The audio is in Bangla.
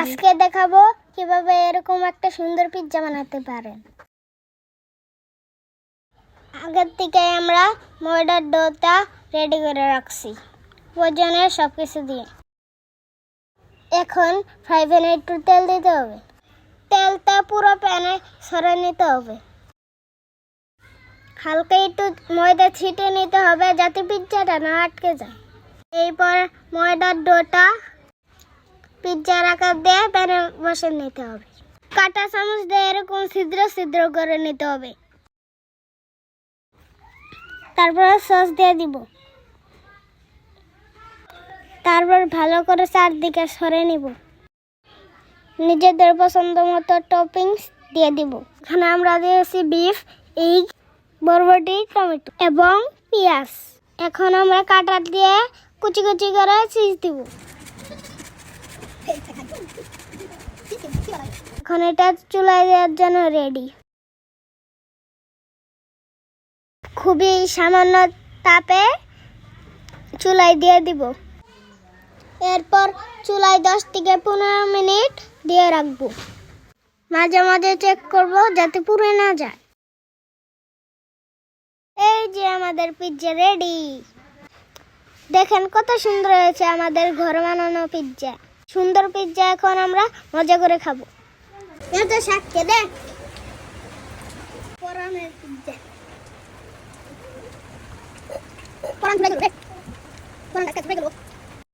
আজকে দেখাবো কীভাবে এরকম একটা সুন্দর পিৎজা বানাতে পারেন। আগের থেকে আমরা ময়দার ডোটা রেডি করে রাখছি। ওজনের সব কিছু দিয়ে। এখন ফ্রাই প্যানে একটু তেল দিতে হবে। তেলটা পুরো প্যানে সরে নিতে হবে। হালকা একটু ময়দা ছিটে নিতে হবে যাতে পিৎজাটা না আটকে যায়। এরপর ময়দার ডোটা পিৎজার আকার দিয়ে প্যানে বসে নিতে হবে। কাটা চামচ দিয়ে এরকম ছিদ্র ছিদ্র করে নিতে হবে। তারপর সস দিয়ে দিব। তারপর ভালো করে চারদিকে সরে নিব। নিজেদের পছন্দ মতো টপিংস দিয়ে দিব। এখানে আমরা দিয়েছি বিফ এগ বরবটি, টমেটো এবং পেঁয়াজ। এখন আমরা কাটার দিয়ে কুচি কুচি করে চিজ দিব। এখন এটা চুলায় দেওয়ার জন্য রেডি খুবই সামান্য তাপে চুলায় দিয়ে দিব। এরপর চুলায় দশ থেকে পনেরো মিনিট দিয়ে রাখব। মাঝে মাঝে চেক করব যাতে পুড়ে না যায়। এই যে আমাদের পিৎজা রেডি দেখেন কত সুন্দর হয়েছে আমাদের ঘর বানানো পিৎজা সুন্দর পিৎজা এখন আমরা মজা করে খাব। এত শাককে দেখ। পরানের পিৎজা পরান খুলে গেল পরান কাছে গেল